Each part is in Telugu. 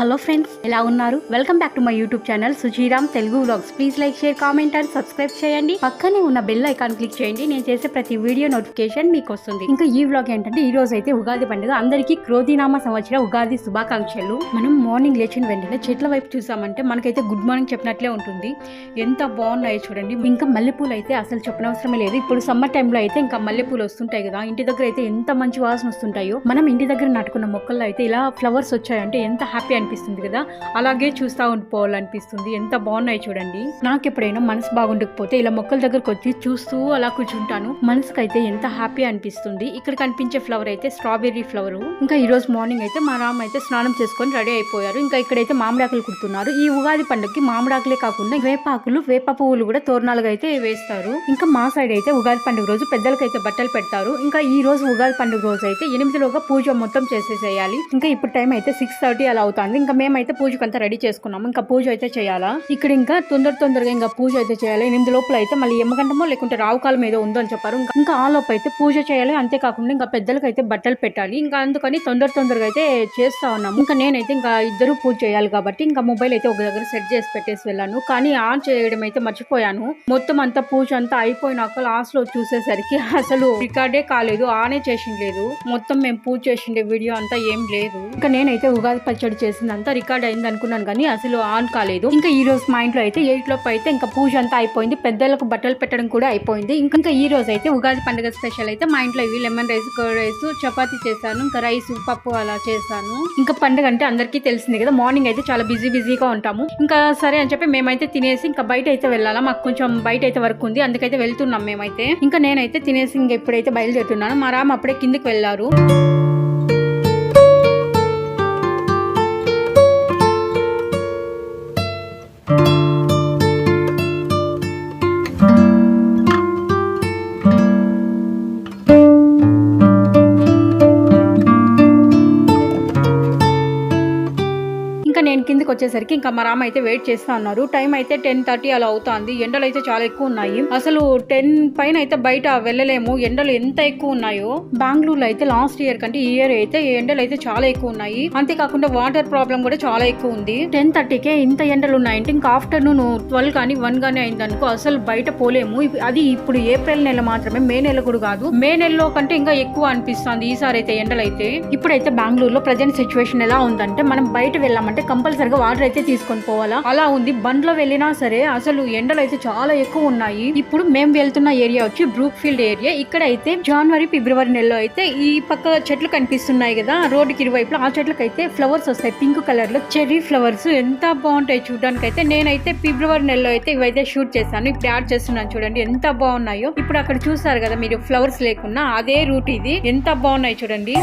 హలో ఫ్రెండ్స్ ఎలా ఉన్నారు? Welcome back to my YouTube channel Sujiram Telugu vlogs. Please like share comment and subscribe చేయండి. పక్కనే ఉన్న బెల్ ఐకాన్ క్లిక్ చేయండి. నేను చేసే ప్రతి వీడియో నోటిఫికేషన్ మీకు వస్తుంది. ఇంకా ఈ వ్లాగ్ ఏంటంటే ఈ రోజు అయితే ఉగాది పండుగ. అందరికీ క్రోధినామ సంవత్సర ఉగాది శుభాకాంక్షలు. మనం మార్నింగ్ లేచిన వెంటనే చెట్ల వైపు చూసామంటే మనకైతే గుడ్ మార్నింగ్ చెప్పినట్లే ఉంటుంది. ఎంత బాగున్నాయో చూడండి. ఇంకా మల్లెపూలు అయితే అసలు చెప్పనవసరమే లేదు. ఇప్పుడు సమ్మర్ టైంలో అయితే ఇంకా మల్లెపూలు వస్తుంటాయి కదా. ఇంటి దగ్గర అయితే ఎంత మంచి వాసన వస్తుంటాయో. మనం ఇంటి దగ్గర నాటుకున్న మొక్కల్లో అయితే ఇలా ఫ్లవర్స్ వచ్చాయంటే ఎంత హ్యాపీ అనిపిస్తుంది కదా? అలాగే చూస్తూ ఉండిపోవాలనిపిస్తుంది ఎంత బాగున్నాయి చూడండి. నాకు ఎప్పుడైనా మనసు బాగుండకపోతే ఇలా మొక్కల దగ్గరకు వచ్చి చూస్తూ అలా కూర్చుంటాను. మనసుకైతే ఎంత హ్యాపీ అనిపిస్తుంది. ఇక్కడ కనిపించే ఫ్లవర్ అయితే స్ట్రాబెర్రీ ఫ్లవర్. ఇంకా ఈ రోజు మార్నింగ్ అయితే మా రామ్ అయితే స్నానం చేసుకొని రెడీ అయిపోయారు. ఇంకా ఇక్కడైతే మామిడాకులు కుడుతున్నారు. ఈ ఉగాది పండుగకి మామిడాకులే కాకుండా వేపాకులు వేప పువ్వులు కూడా తోరణాలుగా అయితే వేస్తారు. ఇంకా మా సైడ్ అయితే ఉగాది పండుగ రోజు పెద్దలకైతే బట్టలు పెడతారు. ఇంకా ఈ రోజు ఉగాది పండుగ రోజు అయితే ఎనిమిదిలోగా పూజ మొత్తం చేసేసేయాలి. ఇంకా ఇప్పుడు టైం అయితే సిక్స్ థర్టీ అలా అవుతుంది ఇంకా మేమైతే పూజకు అంతా రెడీ చేసుకున్నాము. ఇంకా పూజ అయితే చేయాలా? ఇక్కడ ఇంకా తొందర తొందరగా ఇంకా పూజ అయితే చేయాలి. ఎనిమిది లోపల అయితే మళ్ళీ ఎమ్మగంటమో లేకుంటే రావుకాలం ఏదో ఉందో అని చెప్పారు. ఇంకా- ఇంకా ఆ లోపు అయితే పూజ చేయాలి. అంతేకాకుండా ఇంకా పెద్దలకు అయితే బట్టలు పెట్టాలి. ఇంకా అందుకని తొందర తొందరగా అయితే చేస్తా ఉన్నాము. ఇంకా నేనైతే ఇంకా ఇద్దరు పూజ చేయాలి కాబట్టి ఇంకా మొబైల్ అయితే ఒక దగ్గర సెట్ చేసి పెట్టేసి వెళ్ళాను. కానీ ఆన్ చేయడం అయితే మర్చిపోయాను. మొత్తం అంతా పూజ అంతా అయిపోయినాక లాస్ట్లో చూసేసరికి అసలు రికార్డే కాలేదు. ఆనే చేసిండలేదు. మొత్తం మేము పూజ చేసిండే వీడియో అంతా ఏం లేదు. ఇంకా నేనైతే ఉగాది పచ్చడి చేసిందంతా రికార్డ్ అయింది అనుకున్నాను కానీ అసలు ఆన్ కాలేదు. ఇంకా ఈ రోజు మా ఇంట్లో అయితే ఎయిట్ లోపు అయితే ఇంకా పూజ అంతా అయిపోయింది. పెద్దలకు బట్టలు పెట్టడం కూడా అయిపోయింది. ఇంకా ఇంకా ఈ రోజు అయితే ఉగాది పండుగ స్పెషల్ అయితే మా ఇంట్లో ఇవి లెమన్ రైస్ రైస్ చపాతి చేశాను. ఇంకా రైస్ పప్పు అలా చేశాను. ఇంకా పండుగ అంటే అందరికీ తెలిసింది కదా. మార్నింగ్ అయితే చాలా బిజీ బిజీగా ఉంటాము. ఇంకా సరే అని చెప్పి మేమైతే తినేసి ఇంకా బయట అయితే వెళ్ళాలా. మాకు కొంచెం బయట అయితే వర్క్ ఉంది. అందుకైతే వెళ్తున్నాం మేమైతే. ఇంకా నేనైతే తినేసి ఇంకా ఎప్పుడైతే బయలుదేరుతున్నాను. మా రామ్ అప్పుడే కిందకి వెళ్ళారు. వచ్చేసరికి ఇంకా మా రామ అయితే వెయిట్ చేస్తా ఉన్నారు టైం అయితే టెన్ థర్టీ అలా అవుతుంది. ఎండలు అయితే చాలా ఎక్కువ ఉన్నాయి. అసలు టెన్ పైన అయితే బయట వెళ్ళలేము. ఎండలు ఎంత ఎక్కువ ఉన్నాయో. బెంగళూరులో అయితే లాస్ట్ ఇయర్ కంటే ఈ ఇయర్ అయితే ఎండలు అయితే చాలా ఎక్కువ ఉన్నాయి. అంతేకాకుండా వాటర్ ప్రాబ్లం కూడా చాలా ఎక్కువ ఉంది. టెన్ థర్టీకే ఇంత ఎండలు ఉన్నాయంటే ఇంకా ఆఫ్టర్నూన్ ట్వెల్వ్ కానీ వన్ కానీ అయిందనుకో అసలు బయట పోలేము. అది ఇప్పుడు ఏప్రిల్ నెల మాత్రమే మే నెల కూడా కాదు. మే నెలలో కంటే ఇంకా ఎక్కువ అనిపిస్తుంది ఈసారి అయితే ఎండలు అయితే ఇప్పుడైతే బెంగళూరులో ప్రజెంట్ సిచ్యువేషన్ ఎలా ఉందంటే మనం బయట వెళ్ళామంటే కంపల్సరిగా వాటర్ అయితే తీసుకొని పోవాలా? అలా ఉంది. బండ్లో వెళ్ళినా సరే అసలు ఎండలు అయితే చాలా ఎక్కువ ఉన్నాయి. ఇప్పుడు మేము వెళ్తున్న ఏరియా వచ్చి బ్రూక్ ఫీల్డ్ ఏరియా. ఇక్కడ అయితే జనవరి ఫిబ్రవరి నెలలో అయితే ఈ పక్క చెట్లు కనిపిస్తున్నాయి కదా రోడ్డుకి ఇరువైపులా ఆ చెట్లకు అయితే ఫ్లవర్స్ వస్తాయి. పింక్ కలర్లో చెర్రీ ఫ్లవర్స్ ఎంత బాగుంటాయి చూడడానికి అయితే నేనైతే ఫిబ్రవరి నెలలో అయితే ఇవైతే షూట్ చేశాను. ఇప్పుడు యాడ్ చేస్తున్నాను చూడండి ఎంత బాగున్నాయో. ఇప్పుడు అక్కడ చూస్తారు కదా మీరు ఫ్లవర్స్ లేకున్నా అదే రూట్ ఇది. ఎంత బాగున్నాయి చూడండి.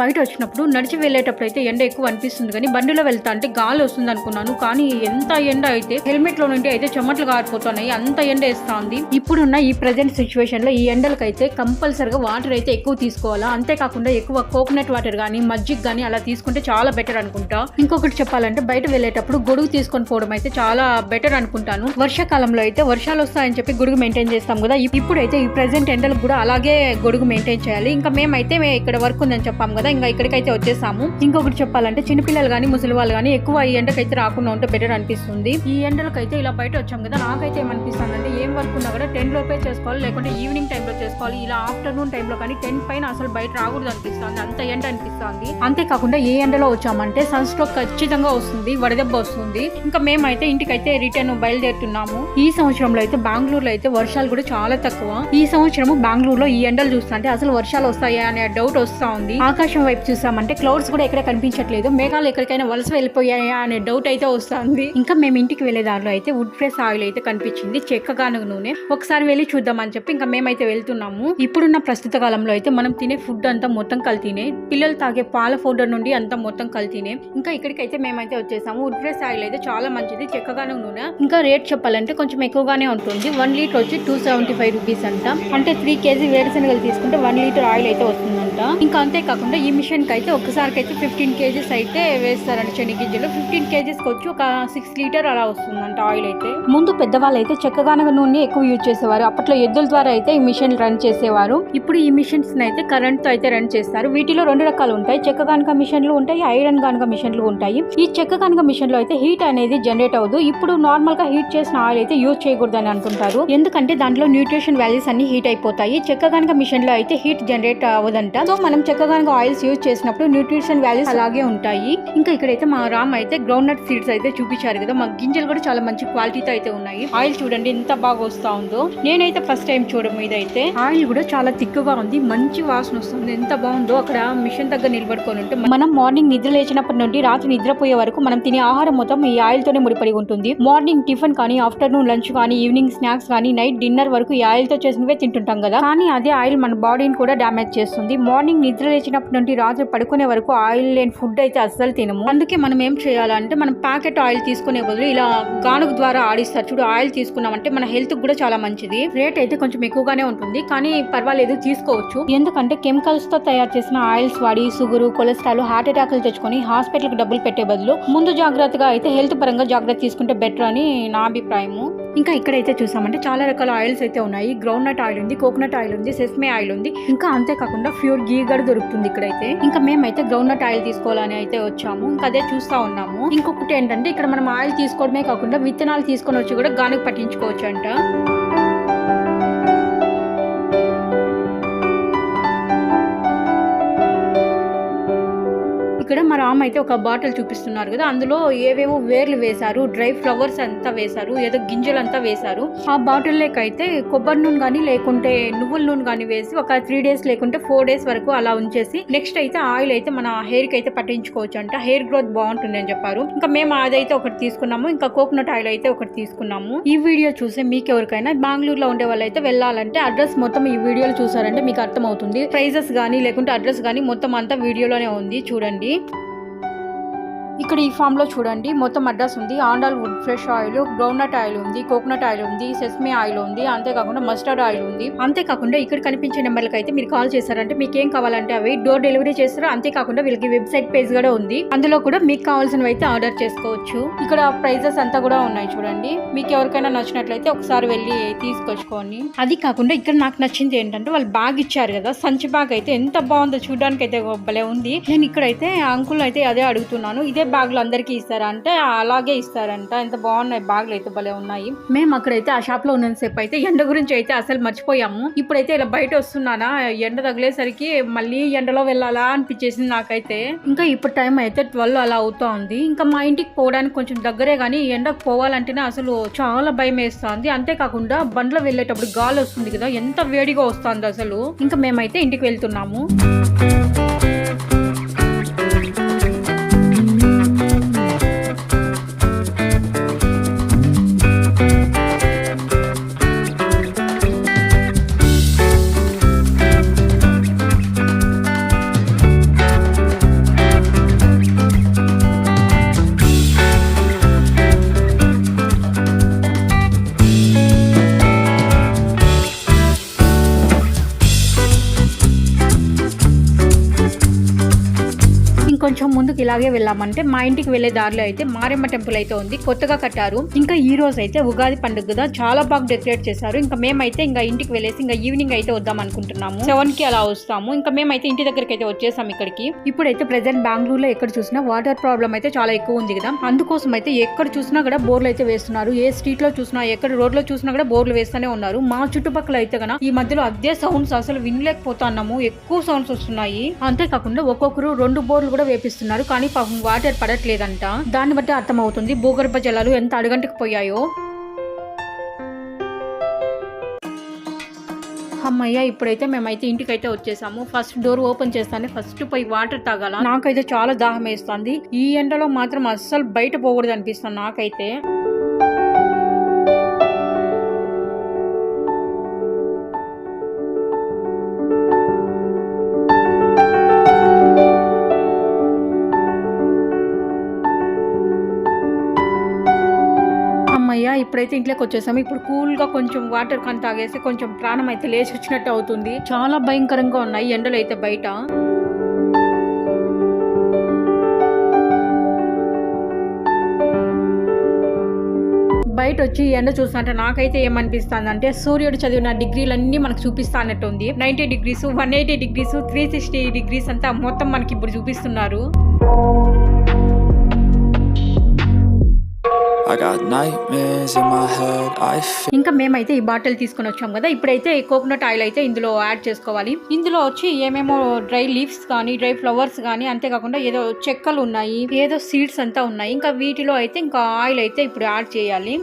బయట వచ్చినప్పుడు నడిచి వెళ్ళేటప్పుడు అయితే ఎండ ఎక్కువ అనిపిస్తుంది కానీ బండిలో వెళ్తా అంటే గాలి వస్తుంది అనుకున్నాను. కానీ ఎంత ఎండ అయితే హెల్మెట్లో నుండి అయితే చెమటలు కారిపోతున్నాయి అంత ఎండ వేస్తా ఉంది ఇప్పుడున్న ఈ ప్రజెంట్ సిచ్యువేషన్లో ఈ ఎండలకైతే కంపల్సరిగా వాటర్ అయితే ఎక్కువ తీసుకోవాలా? అంతేకాకుండా ఎక్కువ కోకోనట్ వాటర్ కానీ మజ్జిగ్ కానీ అలా తీసుకుంటే చాలా బెటర్ అనుకుంటా. ఇంకొకటి చెప్పాలంటే బయట వెళ్ళేటప్పుడు గొడుగు తీసుకొని పోవడం అయితే చాలా బెటర్ అనుకుంటాను. వర్షాకాలంలో అయితే వర్షాలు వస్తాయని చెప్పి గొడుగు మెయింటైన్ చేస్తాం కదా. ఇప్పుడైతే ఈ ప్రెసెంట్ ఎండలకు కూడా అలాగే గొడుగు మెయింటైన్ చేయాలి. ఇంకా మేమైతే ఇక్కడ వర్క్ ఉందని చెప్పాం కదా. ఇంకా ఇక్కడికైతే వచ్చేసాము. ఇంకొకటి చెప్పాలంటే చిన్నపిల్లలు కానీ ముసలి వాళ్ళు కానీ ఎక్కువ ఈ ఎండకైతే రాకుండా ఉంటే బెటర్ అనిపిస్తుంది. ఈ ఎండలకైతే ఇలా బయట వచ్చాం కదా నాకైతే ఏమనిపిస్తుంది అంటే ఏం వర్క్ ఉన్నా కూడా టెన్ లోపే చేసుకోవాలి లేకుంటే ఈవినింగ్ టైంలో చేసుకోవాలి ఇలా ఆఫ్టర్నూన్ టైంలో కానీ టెన్ పైన అసలు బయట రాకూడదు అనిపిస్తుంది అంత ఎండ అనిపిస్తుంది. అంతేకాకుండా ఏ ఎండలో వచ్చామంటే సన్ స్ట్రోక్ ఖచ్చితంగా వస్తుంది వడదెబ్బ వస్తుంది. ఇంకా మేమైతే ఇంటికైతే రిటర్న్ బయలుదేరుతున్నాము. ఈ సంవత్సరంలో అయితే బెంగళూరులో అయితే వర్షాలు కూడా చాలా తక్కువ. ఈ సంవత్సరం బెంగళూరులో ఈ ఎండలు చూస్తుంటే అసలు వర్షాలు వస్తాయా అనే డౌట్ వస్తా ఉంది. ఆకాశం ఆకాశం వైపు చూసామంటే క్లౌడ్స్ కూడా ఎక్కడ కనిపించట్లేదు. మేఘాలు ఎక్కడికైనా వలస వెళ్ళిపోయాయా అనే డౌట్ అయితే వస్తుంది. ఇంకా మేము ఇంటికి వెళ్ళే దారిలో అయితే వుడ్ ఫ్రెష్ ఆయిల్ అయితే కనిపించింది. చెక్కగాను నూనె. ఒకసారి వెళ్ళి చూద్దామని చెప్పి ఇంకా మేమైతే వెళ్తున్నాము. ఇప్పుడున్న ప్రస్తుత కాలంలో అయితే మనం తినే ఫుడ్ అంతా మొత్తం కల్తీనే. పిల్లలు తాగే పాల పౌడర్ నుండి అంతా మొత్తం కల్తీనే. ఇంకా ఇక్కడికైతే మేమైతే వచ్చేసాము. వుడ్ ఫ్రెష్ ఆయిల్ అయితే చాలా మంచిది. చెక్కగాను నూనె. ఇంకా రేట్ చెప్పాలంటే కొంచెం ఎక్కువగానే ఉంటుంది. వన్ లీటర్ వచ్చి టూ సెవెంటీ ఫైవ్ రూపీస్ అంట. అంటే త్రీ కేజీ వేరుశనగలు తీసుకుంటే వన్ లీటర్ ఆయిల్ అయితే వస్తుందంట. ఇంకా అంతేకాకుండా ఈ మిషన్కి అయితే ఒక్కసారికి అయితే ఫిఫ్టీన్ కేజీస్ అయితే వేస్తారంట శనగింజలు ఫిఫ్టీన్ కేజీస్కి వచ్చి ఒక సిక్స్ లీటర్ అలా వస్తుందంట ఆయిల్ అయితే. ముందు పెద్దవాళ్ళు అయితే చెక్కగానగ నూనె ఎక్కువ యూజ్ చేసేవారు. అప్పట్లో ఎద్దుల ద్వారా అయితే ఈ మిషన్ రన్ చేసేవారు. ఇప్పుడు ఈ మిషన్స్ అయితే కరెంట్తో అయితే రన్ చేస్తారు. వీటిలో రెండు రకాలు ఉంటాయి. చెక్క గానక మిషన్లు ఉంటాయి ఐరన్ గానక మిషన్లు ఉంటాయి. ఈ చెక్క గానక మిషన్లో అయితే హీట్ అనేది జనరేట్ అవ్వదు. ఇప్పుడు నార్మల్గా హీట్ చేసిన ఆయిల్ అయితే యూజ్ చేయకూడదని అనుకుంటారు ఎందుకంటే దాంట్లో న్యూట్రిషన్ వాల్యూస్ అన్ని హీట్ అయిపోతాయి. చెక్క గనక మిషన్లో అయితే హీట్ జనరేట్ అవ్వదంట. సో మనం చెక్క గనక ఆయిల్స్ యూజ్ చేసినప్పుడు న్యూట్రిషన్ వాల్యూస్ అలాగే ఉంటాయి. ఇంకా ఇక్కడైతే మా రామ్ అయితే గ్రౌండ్ నట్ సీడ్స్ అయితే చూపించారు కదా. మా గింజలు కూడా చాలా మంచి క్వాలిటీతో అయితే ఉన్నాయి. ఆయిల్ చూడండి ఎంత బాగా వస్తా ఉందో. నేనైతే ఫస్ట్ టైం చూడడం ఇదైతే. ఆయిల్ కూడా చాలా తిక్కుగా ఉంది. మంచి వాసన వస్తుంది. ఎంత బాగుందో అక్కడ మిషన్ దగ్గర నిలబడుకొని ఉంటే మనం మార్నింగ్ నిద్ర లేచినప్పటి నుండి రాత్రి నిద్రపోయే వరకు మనం తినే ఆహారం మొత్తం ఈ ఆయిల్ తోనే ముడిపడి ఉంటుంది. మార్నింగ్ టిఫిన్ కానీ ఆఫ్టర్నూన్ లంచ్ కానీ ఈవినింగ్ స్నాక్స్ కానీ నైట్ డిన్నర్ వరకు ఈ ఆయిల్తో చేసినవే తింటుంటాం కదా. కానీ అదే ఆయిల్ మన బాడీని కూడా డామేజ్ చేస్తుంది. మార్నింగ్ నిద్ర లేచినప్పటి నుండి రాత్రి పడుకునే వరకు ఆయిల్ లేని ఫుడ్ అయితే అస్సలు తినము. అందుకే మనం ఏం చేయాలంటే మనం ప్యాకెట్ ఆయిల్ తీసుకునే బదులు ఇలా గానుగ ద్వారా ఆడిస్తారు. చూడు ఆయిల్ తీసుకున్నామంటే మన హెల్త్ కూడా చాలా మంచిది. రేట్ అయితే కొంచెం ఎక్కువగానే ఉంటుంది. కానీ పర్వాలేదు తీసుకోవచ్చు. ఎందుకంటే కెమికల్స్తో తయారు చేసిన ఆయిల్స్ వాడి సుగురు కొలెస్ట్రాల్ హార్ట్ అటాక్లు తెచ్చుకొని హాస్పిటల్కి డబ్బులు పెట్టే బదులు ముందు జాగ్రత్తగా అయితే హెల్త్ పరంగా జాగ్రత్త తీసుకుంటే బెటర్ అని నా అభిప్రాయము. ఇంకా ఇక్కడైతే చూసామంటే చాలా రకాల ఆయిల్స్ అయితే ఉన్నాయి. గ్రౌండ్ నట్ ఆయిల్ ఉంది కోకోనట్ ఆయిల్ ఉంది సెస్మే ఆయిల్ ఉంది. ఇంకా అంతేకాకుండా ప్యూర్ గీ కూడా దొరుకుతుంది ఇక్కడైతే ఇంకా మేమైతే గ్రౌండ్ నట్ ఆయిల్ తీసుకోవాలని అయితే వచ్చాము. ఇంకా అదే చూస్తా ఉన్నాము. ఇంకొకటి ఏంటంటే ఇక్కడ మనం ఆయిల్ తీసుకోవడమే కాకుండా విత్తనాలు తీసుకొని వచ్చి కూడా గానుకు పట్టించుకోవచ్చు అంట ఇక్కడ మా రామ్ అయితే ఒక బాటిల్ చూపిస్తున్నారు కదా అందులో ఏవేవో వేర్లు వేశారు డ్రై ఫ్లవర్స్ అంతా వేశారు ఏదో గింజలు అంతా వేశారు. ఆ బాటిల్ అయితే కొబ్బరి నూనె కానీ లేకుంటే నువ్వుల నూనె కానీ వేసి ఒక త్రీ డేస్ లేకుంటే ఫోర్ డేస్ వరకు అలా ఉంచేసి నెక్స్ట్ అయితే ఆయిల్ అయితే మన హెయిర్కి అయితే పట్టించుకోవచ్చు అంట. హెయిర్ గ్రోత్ బాగుంటుంది అని చెప్పారు. ఇంకా మేము అదైతే ఒకటి తీసుకున్నాము. ఇంకా కోకోనట్ ఆయిల్ అయితే ఒకటి తీసుకున్నాము. ఈ వీడియో చూసే మీకు ఎవరికైనా బెంగళూరులో ఉండే వాళ్ళు అయితే వెళ్ళాలంటే అడ్రస్ మొత్తం ఈ వీడియోలో చూసారంటే మీకు అర్థమవుతుంది. ప్రైజెస్ కానీ లేకుంటే అడ్రస్ కానీ మొత్తం అంతా వీడియోలోనే ఉంది. చూడండి. subscribe ఇక్కడ ఈ ఫామ్లో చూడండి మొత్తం అడ్రస్ ఉంది. Andal wood fresh oil groundnut oil ఉంది కోకోనట్ ఆయిల్ ఉంది సెస్మే ఆయిల్ ఉంది అంతేకాకుండా మస్టర్డ్ ఆయిల్ ఉంది. అంతేకాకుండా ఇక్కడ కనిపించే నెంబర్లకు అయితే మీరు కాల్ చేశారంటే మీకు ఏం కావాలంటే అవి డోర్ డెలివరీ చేస్తారు? అంతేకాకుండా వీళ్ళకి వెబ్సైట్ పేజ్ కూడా ఉంది. అందులో కూడా మీకు కావాల్సినవి అయితే ఆర్డర్ చేసుకోవచ్చు. ఇక్కడ ప్రైజెస్ అంతా కూడా ఉన్నాయి చూడండి. మీకు ఎవరికైనా నచ్చినట్లయితే ఒకసారి వెళ్ళి తీసుకొచ్చుకోండి. అది కాకుండా ఇక్కడ నాకు నచ్చింది ఏంటంటే వాళ్ళు బ్యాగ్ ఇచ్చారు కదా సంచి బ్యాగ్ అయితే ఎంత బాగుందో చూడడానికి అయితే భలే ఉంది. నేను ఇక్కడైతే అంకుల్ అయితే అదే అడుగుతున్నాను. ఇదే బ్యాగులు అందరికీ ఇస్తారా అంటే అలాగే ఇస్తారంట. ఎంత బాగున్నాయి బ్యాగులు అయితే భలే ఉన్నాయి. మేము అక్కడైతే ఆ షాప్లో ఉన్నంతసేపు అయితే ఎండ గురించి అయితే అసలు మర్చిపోయాము. ఇప్పుడైతే ఇలా బయట వస్తున్నానా? ఎండ తగిలేసరికి మళ్ళీ ఎండలో వెళ్ళాలా అనిపించేసింది నాకైతే. ఇంకా ఇప్పుడు టైం అయితే ట్వెల్వ్ అలా అవుతా ఉంది ఇంకా మా ఇంటికి పోవడానికి కొంచెం దగ్గరే కానీ ఎండకు పోవాలంటేనే అసలు చాలా భయం వేస్తుంది. అంతేకాకుండా బండ్లో వెళ్ళేటప్పుడు గాలి వస్తుంది కదా ఎంత వేడిగా వస్తుంది అసలు. ఇంకా మేమైతే ఇంటికి వెళ్తున్నాము. ఇలాగే వెళ్ళామంటే మా ఇంటికి వెళ్ళే దారిలో అయితే మారెమ్మ టెంపుల్ అయితే ఉంది. కొత్తగా కట్టారు. ఇంకా ఈ రోజు అయితే ఉగాది పండుగ కదా చాలా బాగా డెకరేట్ చేశారు. ఇంకా మేమైతే ఇంకా ఇంటికి వెళ్ళేసి ఇంకా ఈవినింగ్ అయితే వద్దాం అనుకుంటున్నాము. సెవెన్కి అలా వస్తాము. ఇంకా మేమైతే ఇంటి దగ్గరికి అయితే వచ్చేసాం ఇక్కడికి. ఇప్పుడైతే ప్రెసెంట్ బెంగళూరులో ఎక్కడ చూసినా వాటర్ ప్రాబ్లం అయితే చాలా ఎక్కువ ఉంది కదా. అందుకోసం అయితే ఎక్కడ చూసినా కూడా బోర్లు అయితే వేస్తున్నారు. ఏ స్ట్రీట్లో చూసినా ఎక్కడ రోడ్లో చూసినా కూడా బోర్లు వేస్తూనే ఉన్నారు. మా చుట్టుపక్కల అయితే గన ఈ మధ్యలో అదే సౌండ్స్ అసలు వినలేకపోతున్నాము. ఎక్కువ సౌండ్స్ వస్తున్నాయి. అంతేకాకుండా ఒక్కొక్కరు రెండు బోర్లు కూడా వేపిస్తున్నారు. కానీ పాపం వాటర్ పడట్లేదంట. దాన్ని బట్టి అర్థమవుతుంది భూగర్భ జలాలు ఎంత అడుగంటికి పోయాయో. అమ్మయ్య ఇప్పుడైతే మేమైతే ఇంటికి అయితే వచ్చేసాము. ఫస్ట్ డోర్ ఓపెన్ చేస్తానే ఫస్ట్ పోయి వాటర్ తాగాల? నాకైతే చాలా దాహం వేస్తుంది ఈ ఎండలో మాత్రం అస్సలు బయట పోకూడదు అనిపిస్తుంది నాకైతే. ఇప్పుడైతే ఇంట్లోకి వచ్చేసాము. ఇప్పుడు కూల్గా కొంచెం వాటర్ కానీ తాగేసి కొంచెం ప్రాణం అయితే లేచి వచ్చినట్టు అవుతుంది. చాలా భయంకరంగా ఉన్నాయి ఎండలు అయితే బయట. బయట వచ్చి ఎండ చూస్తుంటే నాకైతే ఏమనిపిస్తుంది అంటే సూర్యుడు చదివిన డిగ్రీలన్నీ మనకు చూపిస్తా అన్నట్టు ఉంది ninety degrees one eighty degrees three sixty degrees అంతా మొత్తం మనకి ఇప్పుడు చూపిస్తున్నారు. ఇంకా మేమైతే ఈ బాటిల్ తీసుకొని వచ్చాం కదా. ఇప్పుడైతే కోకోనట్ ఆయిల్ అయితే ఇందులో యాడ్ చేసుకోవాలి. ఇందులో వచ్చి ఏమేమో డ్రై లీవ్స్ కానీ డ్రై ఫ్లవర్స్ కానీ అంతేకాకుండా ఏదో చెక్కలు ఉన్నాయి ఏదో సీడ్స్ అంతా ఉన్నాయి. ఇంకా వీటిలో అయితే ఇంకా ఆయిల్ అయితే ఇప్పుడు యాడ్ చేయాలి.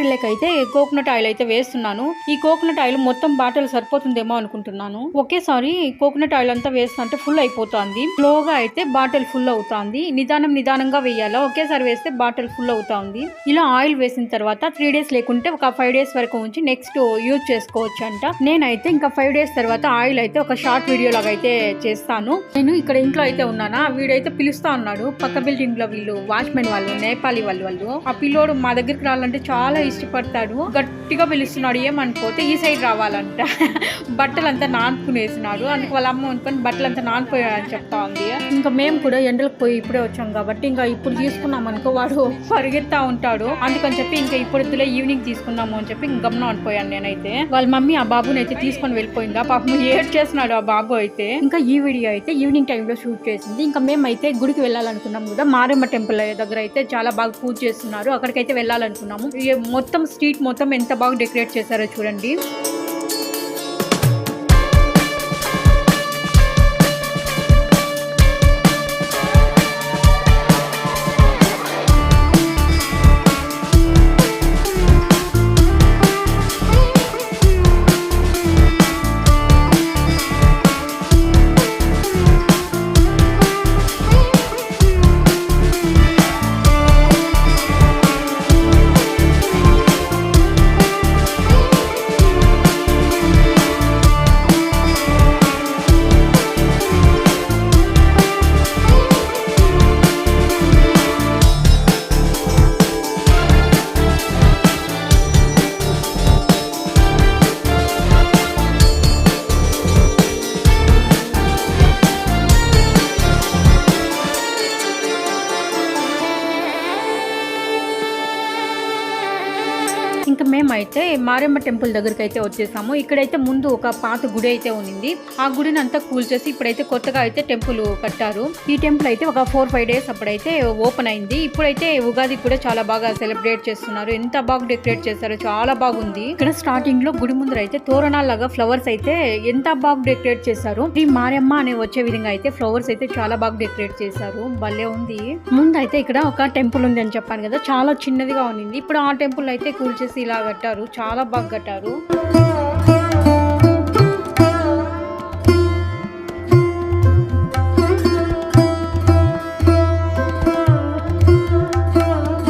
ఇంకా అయితే కోకోనట్ ఆయిల్ అయితే వేస్తున్నాను. ఈ కోకోనట్ ఆయిల్ మొత్తం బాటిల్ సరిపోతుందేమో అనుకుంటున్నాను. ఒకేసారి కోకోనట్ ఆయిల్ అంతా వేస్తుంటే ఫుల్ అయిపోతుంది. స్లోగా అయితే బాటిల్ ఫుల్ అవుతుంది. నిదానం నిదానంగా వేయాలా? ఒకేసారి వేస్తే బాటిల్ ఫుల్ అవుతుంది. ఇలా ఆయిల్ వేసిన తర్వాత త్రీ డేస్ లేకుంటే ఒక ఫైవ్ డేస్ వరకు ఉంచి నెక్స్ట్ యూజ్ చేసుకోవచ్చు అంట నేనైతే ఇంకా ఫైవ్ డేస్ తర్వాత ఆయిల్ అయితే ఒక షార్ట్ వీడియో లాగా అయితే చేస్తాను. నేను ఇక్కడ ఇంట్లో అయితే ఉన్నానా? వీడైతే పిలుస్తా ఉన్నాడు. పక్క బిల్డింగ్లో వీళ్ళు వాచ్మెన్ వాళ్ళు నేపాలి వాళ్ళు వాళ్ళు. ఆ పిల్లోడు మా దగ్గరికి రావాలంటే చాలా ఇష్టపడతాడు. గట్టిగా పిలుస్తున్నాడు ఏమనుకోతే ఈ సైడ్ రావాలంట. బట్టలంతా నానుకునేసినాడు. అందుకు వాళ్ళ అమ్మ అనుకొని బట్టలంతా నానిపోయాడని చెప్తా ఉంది. ఇంకా మేము కూడా ఎండలకు పోయి ఇప్పుడే వచ్చాం కాబట్టి ఇంకా ఇప్పుడు తీసుకున్నాం అనుకో వాడు పరిగెత్తా ఉంటాడు. అందుకని చెప్పి ఇంకా ఇప్పుడు ఈవినింగ్ తీసుకున్నాము అని చెప్పి ఇంక గమనం అనిపోయాను నేనైతే. వాళ్ళ మమ్మీ ఆ బాబుని అయితే తీసుకొని వెళ్ళిపోయింది. ఆ పాపం ఏడ్ చేస్తున్నాడు ఆ బాబు అయితే. ఇంకా ఈ వీడియో అయితే ఈవినింగ్ టైంలో షూట్ చేసింది. ఇంకా మేమైతే గుడికి వెళ్ళాలనుకున్నాం కూడా. మారమ్మ టెంపుల్ దగ్గర అయితే చాలా బాగా పూజ చేస్తున్నారు. అక్కడికైతే వెళ్ళాలనుకున్నాము. మొత్తం స్ట్రీట్ మొత్తం ఎంత బాగా డెకరేట్ చేశారో చూడండి. అయితే మారమ్మ టెంపుల్ దగ్గరికి అయితే వచ్చేసాము. ఇక్కడైతే ముందు ఒక పాత గుడి అయితే ఉంది ఆ గుడిని అంతా కూల్చేసి ఇప్పుడైతే కొత్తగా అయితే టెంపుల్ కట్టారు. ఈ టెంపుల్ అయితే ఒక ఫోర్ ఫైవ్ డేస్ అప్పుడైతే ఓపెన్ అయింది. ఇప్పుడైతే ఉగాది కూడా చాలా బాగా సెలబ్రేట్ చేస్తున్నారు. ఎంత బాగా డెకరేట్ చేశారో చాలా బాగుంది. ఇక్కడ స్టార్టింగ్లో గుడి ముందర అయితే తోరణాలాగా ఫ్లవర్స్ అయితే ఎంత బాగా డెకరేట్ చేశారు. ఈ మారమ్మ అనే వచ్చే విధంగా అయితే ఫ్లవర్స్ అయితే చాలా బాగా డెకరేట్ చేశారు. భలే ఉంది. ముందు అయితే ఇక్కడ ఒక టెంపుల్ ఉంది అని చెప్పాను కదా. చాలా చిన్నదిగా ఉంది ఇప్పుడు ఆ టెంపుల్ అయితే కూల్చేసి ఇలా కట్టారు. చాలా బాగా కట్టారు.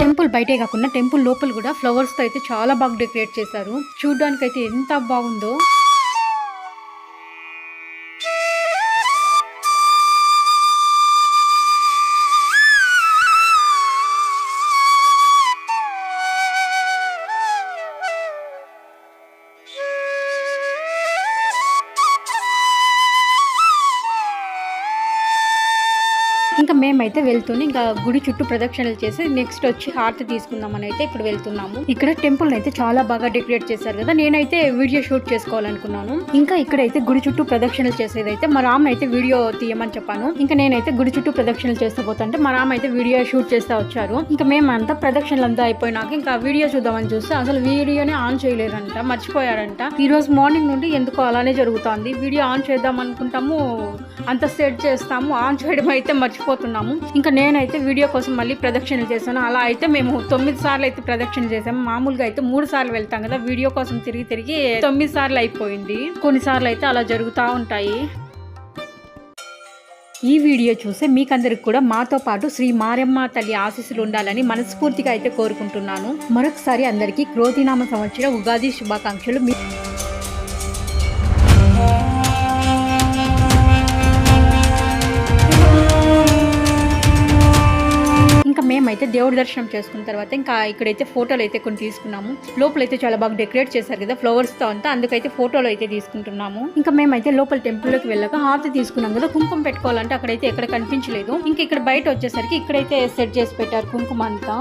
టెంపుల్ బయటే కాకుండా టెంపుల్ లోపల కూడా ఫ్లవర్స్తో అయితే చాలా బాగా డెకరేట్ చేశారు. చూడడానికి అయితే ఎంత బాగుందో. అయితే వెళ్తుంది. వెళ్తూనే ఇంకా గుడి చుట్టూ ప్రదక్షిణలు చేసి నెక్స్ట్ వచ్చి హారతి తీసుకుందామని అయితే ఇప్పుడు వెళ్తున్నాము. ఇక్కడ టెంపుల్ అయితే చాలా బాగా డెకరేట్ చేశారు కదా. నేనైతే వీడియో షూట్ చేసుకోవాలనుకున్నాను. ఇంకా ఇక్కడైతే గుడి చుట్టూ ప్రదక్షిణలు చేసేదైతే మా రామ్ అయితే వీడియో తీయమని చెప్పాను. ఇంకా నేనైతే గుడి చుట్టూ ప్రదక్షిణలు చేస్తూ పోతుంటే మా రామ్ అయితే వీడియో షూట్ చేస్తా వచ్చారు. ఇంకా మేమంతా ప్రదక్షిణలు అంతా అయిపోయినాక ఇంకా వీడియో చూద్దామని చూస్తే అసలు వీడియోనే ఆన్ చేయలేరంట మర్చిపోయారంట. ఈ రోజు మార్నింగ్ నుండి ఎందుకో అలానే జరుగుతోంది. వీడియో ఆన్ చేద్దాం అనుకుంటాము అంత సెట్ చేస్తాము ఆన్ చేయడం అయితే మర్చిపోతున్నాము. ఇంకా నేనైతే వీడియో కోసం మళ్ళీ ప్రదక్షిణలు చేశాను. అలా అయితే మేము తొమ్మిది సార్లు అయితే ప్రదక్షిణ చేసాము మామూలుగా అయితే మూడు సార్లు వెళ్తాం కదా వీడియో కోసం తిరిగి తిరిగి తొమ్మిది సార్లు అయిపోయింది. కొన్నిసార్లు అయితే అలా జరుగుతూ ఉంటాయి. ఈ వీడియో చూసే మీకందరికి కూడా మాతో పాటు శ్రీ మారెమ్మ తల్లి ఆశీస్సులు ఉండాలని మనస్ఫూర్తిగా అయితే కోరుకుంటున్నాను. మరొకసారి అందరికీ క్రోతినామ సంవత్సర ఉగాది శుభాకాంక్షలు. మీ మేమైతే దేవుడి దర్శనం చేసుకున్న తర్వాత ఇంకా ఇక్కడైతే ఫోటోలు అయితే కొన్ని తీసుకున్నాము. లోపలైతే చాలా బాగా డెకరేట్ చేశారు కదా ఫ్లవర్స్తో అంతా. అందుకైతే ఫోటోలు అయితే తీసుకుంటున్నాము. ఇంకా మేమైతే లోపల టెంపుల్లోకి వెళ్ళాక హారతి తీసుకున్నాం కదా కుంకుమ పెట్టుకోవాలంటే అక్కడైతే ఎక్కడ కనిపించలేదు. ఇంకా ఇక్కడ బయట వచ్చేసరికి ఇక్కడైతే సెట్ చేసి పెట్టారు కుంకుమ అంతా.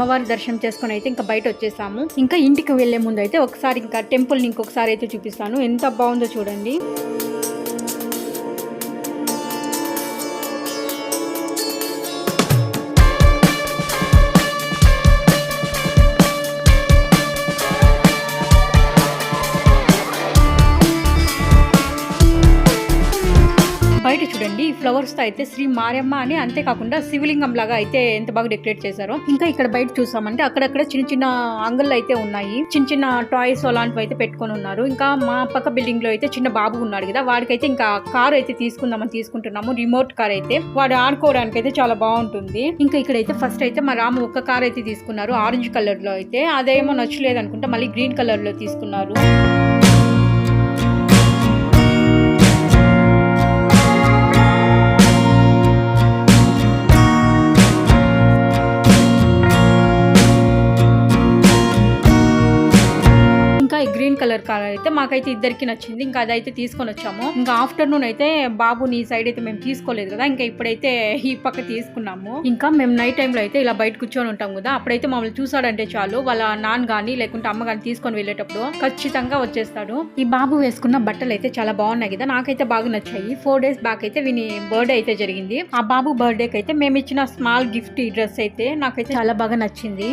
అమ్మవారి దర్శనం చేసుకుని అయితే ఇంకా బయట వచ్చేసాము. ఇంకా ఇంటికి వెళ్ళే ముందు అయితే ఒకసారి ఇంకా టెంపుల్ని ఇంకొకసారి అయితే చూపిస్తాను. ఎంత బాగుందో చూడండి. ఫ్లవర్స్తో అయితే శ్రీ మారమ్మ అని అంతేకాకుండా శివలింగం లాగా అయితే ఎంత బాగా డెకరేట్ చేశారో. ఇంకా ఇక్కడ బయట చూసామంటే అక్కడక్కడ చిన్న చిన్న అంగళ్ళు అయితే ఉన్నాయి. చిన్న చిన్న టాయ్స్ అలాంటివి అయితే పెట్టుకొని ఉన్నారు. ఇంకా మా పక్క బిల్డింగ్లో అయితే చిన్న బాబు ఉన్నాడు కదా వాడికైతే ఇంకా కార్ అయితే తీసుకుందామని తీసుకుంటున్నాము. రిమోట్ కార్ అయితే వాడు ఆడుకోవడానికి అయితే చాలా బాగుంటుంది. ఇంకా ఇక్కడైతే ఫస్ట్ అయితే మా రాము ఒక్క కార్ అయితే తీసుకున్నారు. ఆరెంజ్ కలర్లో అయితే. అదేమో నచ్చలేదు అనుకుంటా మళ్ళీ గ్రీన్ కలర్లో తీసుకున్నారు. కలర్ కార్ అయితే మాకైతే ఇద్దరికి నచ్చింది. ఇంకా అదైతే తీసుకొని వచ్చాము. ఇంకా ఆఫ్టర్నూన్ అయితే బాబు నీ సైడ్ అయితే మేము తీసుకోలేదు కదా ఇంకా ఇప్పుడైతే ఈ పక్క తీసుకున్నాము. ఇంకా మేము నైట్ టైంలో అయితే ఇలా బయట కూర్చొని ఉంటాం కదా అప్పుడైతే మమ్మల్ని చూసాడంటే చాలు. వాళ్ళ నాన్న గాని లేకుంటే అమ్మ గాని తీసుకొని వెళ్ళేటప్పుడు ఖచ్చితంగా వచ్చేస్తాడు. ఈ బాబు వేసుకున్న బట్టలు అయితే చాలా బాగున్నాయి కదా నాకైతే బాగా నచ్చాయి. ఫోర్ డేస్ బ్యాక్ అయితే విని బర్త్డే అయితే జరిగింది. ఆ బాబు బర్త్డేకి అయితే మేము ఇచ్చిన స్మాల్ గిఫ్ట్ ఈ డ్రెస్ అయితే నాకైతే చాలా బాగా నచ్చింది.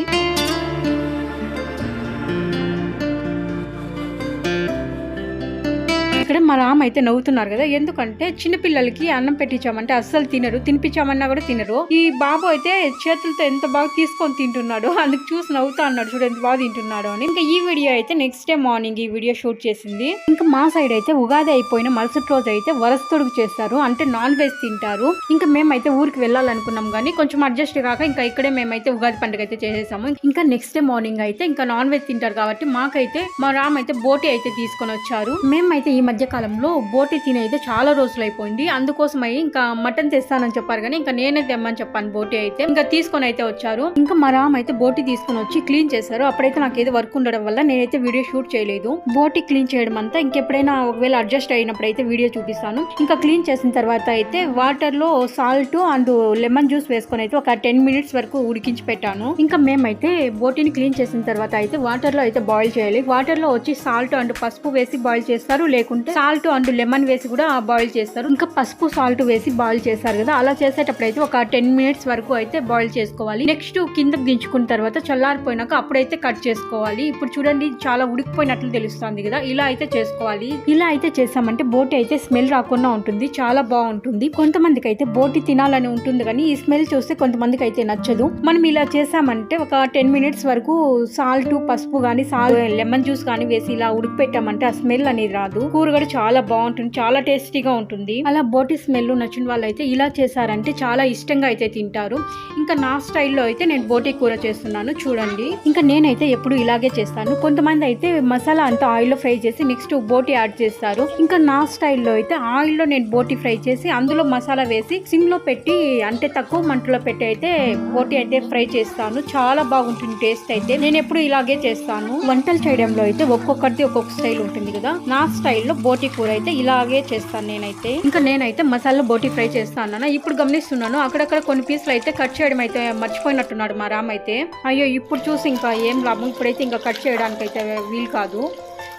ఇక్కడ మా రామ్ అయితే నవ్వుతున్నారు కదా. ఎందుకంటే చిన్నపిల్లలకి అన్నం పెట్టించామంటే అస్సలు తినరు. తినిపించామన్నా కూడా తినరు. ఈ బాబు అయితే చేతులతో ఎంత బాగా తీసుకొని తింటున్నాడు అందుకు చూసి నవ్వుతా అన్నాడు చూడు ఎంత బాగా తింటున్నాడు అని. ఇంకా ఈ వీడియో అయితే నెక్స్ట్ డే మార్నింగ్ ఈ వీడియో షూట్ చేసింది. ఇంకా మా సైడ్ అయితే ఉగాది అయిపోయిన మరుసటి రోజు అయితే వరసతొడుగు చేస్తారు. అంటే నాన్ వెజ్ తింటారు. ఇంకా మేమైతే ఊరికి వెళ్ళాలనుకున్నాం కానీ కొంచెం అడ్జస్ట్ కాక ఇంకా ఇక్కడే మేమైతే ఉగాది పండుగ అయితే చేసేసాము. ఇంకా నెక్స్ట్ డే మార్నింగ్ అయితే ఇంకా నాన్ వెజ్ తింటారు కాబట్టి మాకైతే మా రామ్ అయితే బోటి అయితే తీసుకొని వచ్చారు. మేమైతే ఈ మధ్య మధ్యకాలంలో బోటి తినైతే చాలా రోజులు అయిపోయింది అందుకోసమై ఇంకా మటన్ తెస్తానని చెప్పారు కానీ ఇంకా నేనే తెమ్మని చెప్పాను బోటి అయితే. ఇంకా తీసుకొని అయితే వచ్చారు. ఇంకా మా రామ్ అయితే బోటి తీసుకొని వచ్చి క్లీన్ చేశారు. అప్పుడైతే నాకు ఏదో వర్క్ ఉండడం వల్ల నేనైతే వీడియో షూట్ చేయలేదు. బోటి క్లీన్ చేయడం అంతా ఇంకెప్పుడైనా ఒకవేళ అడ్జస్ట్ అయినప్పుడు అయితే వీడియో చూపిస్తాను. ఇంకా క్లీన్ చేసిన తర్వాత అయితే వాటర్లో సాల్ట్ అండ్ లెమన్ జ్యూస్ వేసుకొని అయితే ఒక టెన్ మినిట్స్ వరకు ఉడికించి పెట్టాను. ఇంకా మేమైతే బోటిని క్లీన్ చేసిన తర్వాత అయితే వాటర్లో అయితే బాయిల్ చేయాలి. వాటర్లో వచ్చి సాల్ట్ అండ్ పసుపు వేసి బాయిల్ చేస్తారు. లేకుంటే సాల్ట్ అండ్ లెమన్ వేసి కూడా బాయిల్ చేస్తారు. ఇంకా పసుపు సాల్ట్ వేసి బాయిల్ చేస్తారు కదా. అలా చేసేటప్పుడు అయితే ఒక టెన్ మినిట్స్ వరకు అయితే బాయిల్ చేసుకోవాలి. నెక్స్ట్ కిందకి దించుకున్న తర్వాత చల్లారిపోయినాక అప్పుడైతే కట్ చేసుకోవాలి. ఇప్పుడు చూడండి చాలా ఉడికిపోయినట్లు తెలుస్తుంది కదా. ఇలా అయితే చేసుకోవాలి. ఇలా అయితే చేసామంటే బోటి అయితే స్మెల్ రాకుండా ఉంటుంది. చాలా బాగుంటుంది. కొంతమందికి అయితే బోటి తినాలని ఉంటుంది కానీ ఈ స్మెల్ చూస్తే కొంతమందికి అయితే నచ్చదు. మనం ఇలా చేసామంటే ఒక టెన్ మినిట్స్ వరకు సాల్ట్ పసుపు కానీ సాల్ట్ లెమన్ జ్యూస్ కానీ వేసి ఇలా ఉడికి పెట్టామంటే ఆ స్మెల్ అనేది రాదు. కూర కూడా చాలా బాగుంటుంది చాలా టేస్టీగా ఉంటుంది. అలా బోటి స్మెల్ నచ్చిన వాళ్ళు అయితే ఇలా చేశారంటే చాలా ఇష్టంగా అయితే తింటారు. ఇంకా నా స్టైల్లో అయితే నేను బోటి కూర చేస్తున్నాను చూడండి. ఇంకా నేనైతే ఎప్పుడు ఇలాగే చేస్తాను. కొంతమంది అయితే మసాలా అంతా ఆయిల్లో ఫ్రై చేసి నెక్స్ట్ బోటి యాడ్ చేస్తారు. ఇంకా నా స్టైల్లో అయితే ఆయిల్లో నేను బోటి ఫ్రై చేసి అందులో మసాలా వేసి సిమ్లో పెట్టి అంటే తక్కువ మంటలో పెట్టి అయితే బోటి అయితే ఫ్రై చేస్తాను. చాలా బాగుంటుంది టేస్ట్ అయితే. నేను ఎప్పుడు ఇలాగే చేస్తాను. వంటలు చేయడంలో అయితే ఒక్కొక్కరిది ఒక్కొక్క స్టైల్ ఉంటుంది కదా. నా స్టైల్లో బోటి కూర అయితే ఇలాగే చేస్తాను నేనైతే. ఇంకా నేనైతే మసాలా బోటి ఫ్రై చేస్తాను ఇప్పుడు గమనిస్తున్నాను అక్కడక్కడ కొన్ని పీసులు అయితే కట్ చేయడం అయితే మర్చిపోయినట్టున్నాడు మా రామ్ అయితే. అయ్యో ఇప్పుడు చూసి ఇంకా ఏం లాభం? ఇప్పుడైతే ఇంకా కట్ చేయడానికి అయితే వీలు కాదు.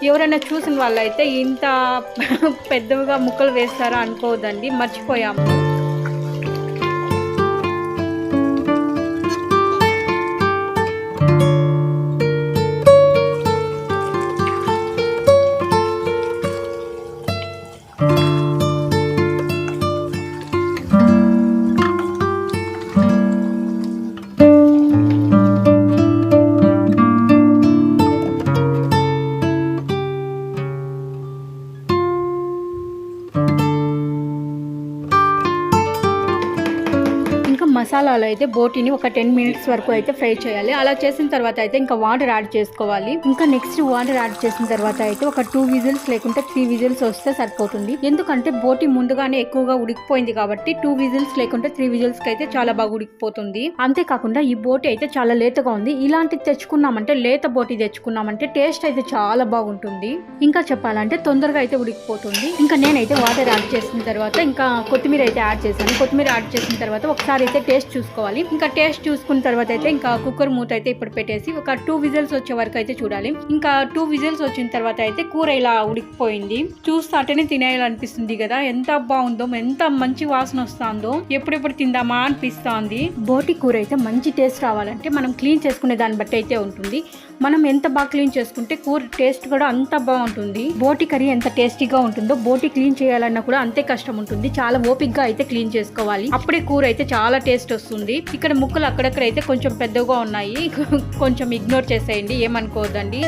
ఎవరైనా చూసిన వాళ్ళైతే ఇంత పెద్దగా ముక్కలు వేస్తారా అనుకోవద్దండి మర్చిపోయాము. మసాలాలో అయితే బోటిని ఒక టెన్ మినిట్స్ వరకు అయితే ఫ్రై చేయాలి. అలా చేసిన తర్వాత అయితే ఇంకా వాటర్ యాడ్ చేసుకోవాలి. ఇంకా నెక్స్ట్ వాటర్ యాడ్ చేసిన తర్వాత అయితే ఒక టూ విజిల్స్ లేకుంటే త్రీ విజిల్స్ వస్తే సరిపోతుంది. ఎందుకంటే బోటి ముందుగానే ఎక్కువగా ఉడికిపోయింది కాబట్టి టూ విజిల్స్ లేకుంటే త్రీ విజిల్స్కి అయితే చాలా బాగా ఉడికిపోతుంది. అంతేకాకుండా ఈ బోటి అయితే చాలా లేతగా ఉంది. ఇలాంటిది తెచ్చుకున్నామంటే లేత బోటి తెచ్చుకున్నామంటే టేస్ట్ అయితే చాలా బాగుంటుంది. ఇంకా చెప్పాలంటే తొందరగా అయితే ఉడికిపోతుంది. ఇంకా నేనైతే వాటర్ యాడ్ చేసిన తర్వాత ఇంకా కొత్తిమీర అయితే యాడ్ చేశాను. కొత్తిమీర యాడ్ చేసిన తర్వాత ఒకసారి అయితే టేస్ట్ చూసుకోవాలి. ఇంకా టేస్ట్ చూసుకున్న తర్వాత అయితే ఇంకా కుక్కర్ మూత అయితే ఇప్పుడు పెట్టేసి ఒక టూ విజిల్స్ వచ్చే వరకు అయితే చూడాలి. ఇంకా టూ విజిల్స్ వచ్చిన తర్వాత అయితే కూర ఇలా ఉడికిపోయింది. చూస్తాంటేనే తినేయాలనిపిస్తుంది కదా. ఎంత బాగుందో ఎంత మంచి వాసన వస్తుందో ఎప్పుడెప్పుడు తిందామా అనిపిస్తుంది. బోటి కూర అయితే మంచి టేస్ట్ రావాలంటే మనం క్లీన్ చేసుకునే దాన్ని బట్టి అయితే ఉంటుంది. మనం ఎంత బాగా క్లీన్ చేసుకుంటే కూర టేస్ట్ కూడా అంత బాగుంటుంది. బోటి కర్రీ ఎంత టేస్టీగా ఉంటుందో బోటి క్లీన్ చేయాలన్నా కూడా అంతే కష్టం ఉంటుంది. చాలా ఓపిక్గా అయితే క్లీన్ చేసుకోవాలి. అప్పుడే కూర అయితే చాలా టేస్ట్ వస్తుంది. ఇక్కడ ముక్కలు అక్కడక్కడ అయితే కొంచెం పెద్దగా ఉన్నాయి. కొంచెం ఇగ్నోర్ చేసేయండి ఏమనుకోవద్దండి.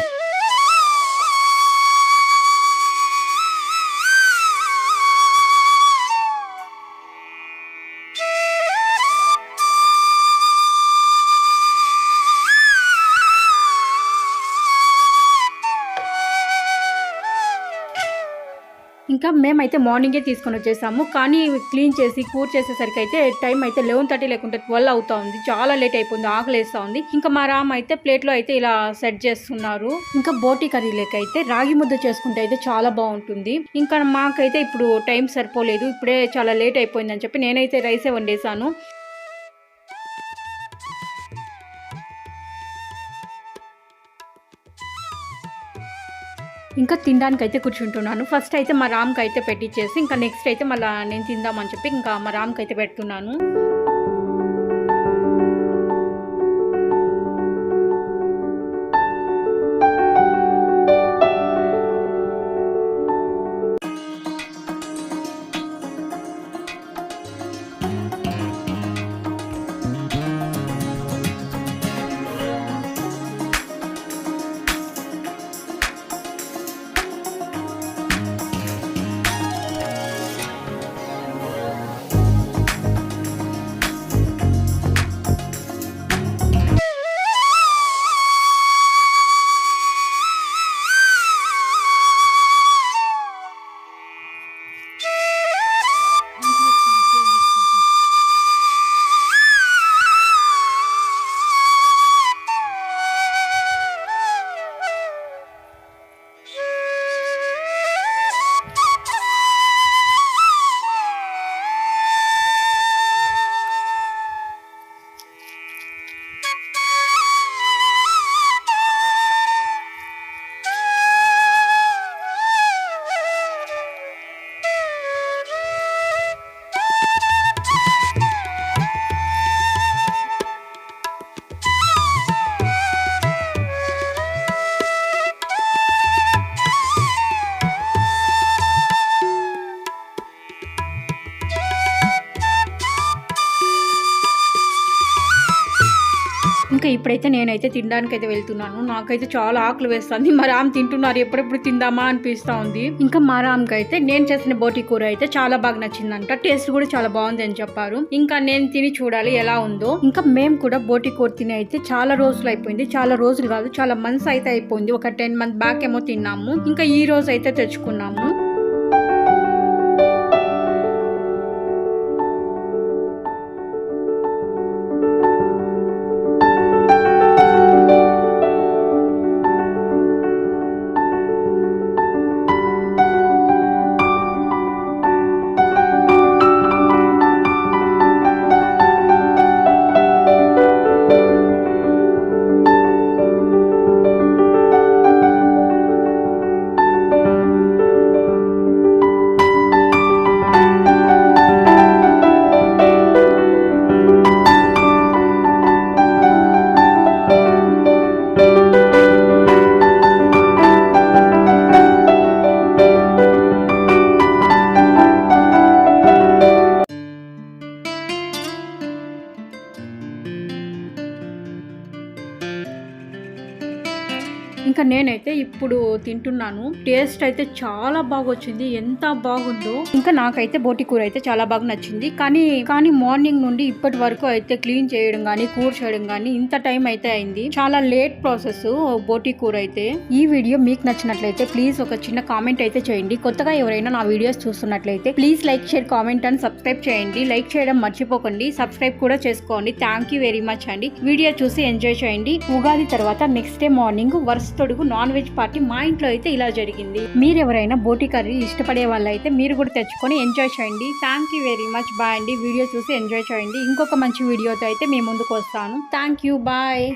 ఇంకా మేమైతే మార్నింగే తీసుకొని వచ్చేసాము. కానీ క్లీన్ చేసి కూర్ చేసేసరికి అయితే టైం అయితే లెవెన్ థర్టీ లేకుంటే ట్వెల్వ్ అవుతా ఉంది. చాలా లేట్ అయిపోయింది ఆకలి వేస్తూ ఉంది. ఇంకా మా రామ్ అయితే ప్లేట్లో అయితే ఇలా సెట్ చేస్తున్నారు. ఇంకా బోటి కర్రీ లేక అయితే రాగి ముద్ద చేసుకుంటే అయితే చాలా బాగుంటుంది. ఇంకా మాకైతే ఇప్పుడు టైం సరిపోలేదు. ఇప్పుడే చాలా లేట్ అయిపోయిందని చెప్పి నేనైతే రైసే వండేసాను ఇంకా తినడానికి అయితే కూర్చుంటున్నాను. ఫస్ట్ అయితే మా రామ్కి అయితే పెట్టించేసి ఇంకా నెక్స్ట్ అయితే మళ్ళీ నేను తిందామని చెప్పి ఇంకా మా రామ్కి అయితే పెడుతున్నాను. ఇంకా ఇప్పుడైతే నేనైతే తినడానికి అయితే వెళ్తున్నాను. నాకైతే చాలా ఆకలి వేస్తుంది. మా రామ్ తింటున్నారు. ఎప్పుడెప్పుడు తిందామా అనిపిస్తా ఉంది. ఇంకా మా రామ్కి అయితే నేను చేసిన బోటి కూర అయితే చాలా బాగా నచ్చిందంట. టేస్ట్ కూడా చాలా బాగుంది అని చెప్పారు. ఇంకా నేను తిని చూడాలి ఎలా ఉందో. ఇంకా మేము కూడా బోటి కూర తిని అయితే చాలా రోజులు అయిపోయింది. చాలా రోజులు కాదు చాలా మంత్స్ అయితే అయిపోయింది. ఒక టెన్ మంత్ బ్యాక్ ఏమో తిన్నాము. ఇంకా ఈ రోజు అయితే తెచ్చుకున్నాము. తింటున్నాను. టేస్ట్ అయితే చాలా బాగా వచ్చింది ఎంత బాగుందో. ఇంకా నాకైతే బోటి కూర అయితే చాలా బాగా నచ్చింది. కానీ కానీ మార్నింగ్ నుండి ఇప్పటి వరకు అయితే క్లీన్ చేయడం కానీ కూర చేయడం కానీ ఇంత టైం అయితే అయింది. చాలా లేట్ ప్రాసెస్ బోటి కూర అయితే. ఈ వీడియో మీకు నచ్చినట్లయితే ప్లీజ్ ఒక చిన్న కామెంట్ అయితే చేయండి. కొత్తగా ఎవరైనా నా వీడియోస్ చూస్తున్నట్లయితే please like share comment and subscribe చేయండి. లైక్ చేయడం మర్చిపోకండి. సబ్స్క్రైబ్ కూడా చేసుకోండి. థ్యాంక్ యూ వెరీ మచ్ అండి. వీడియో చూసి ఎంజాయ్ చేయండి. ఉగాది తర్వాత నెక్స్ట్ డే మార్నింగ్ వరుస తొడుగు నాన్ వెజ్ పార్టీ మా ఇంట్లో అయితే ఇలా జరిగింది. మీరు ఎవరైనా బోటి కర్రీ ఇష్టపడే వాళ్ళైతే మీరు కూడా తెచ్చుకొని ఎంజాయ్ చేయండి. Thank you very much bye అండి. వీడియో చూసి ఎంజాయ్ చేయండి. ఇంకొక మంచి వీడియోతో అయితే మీ ముందుకు వస్తాను. Thank you bye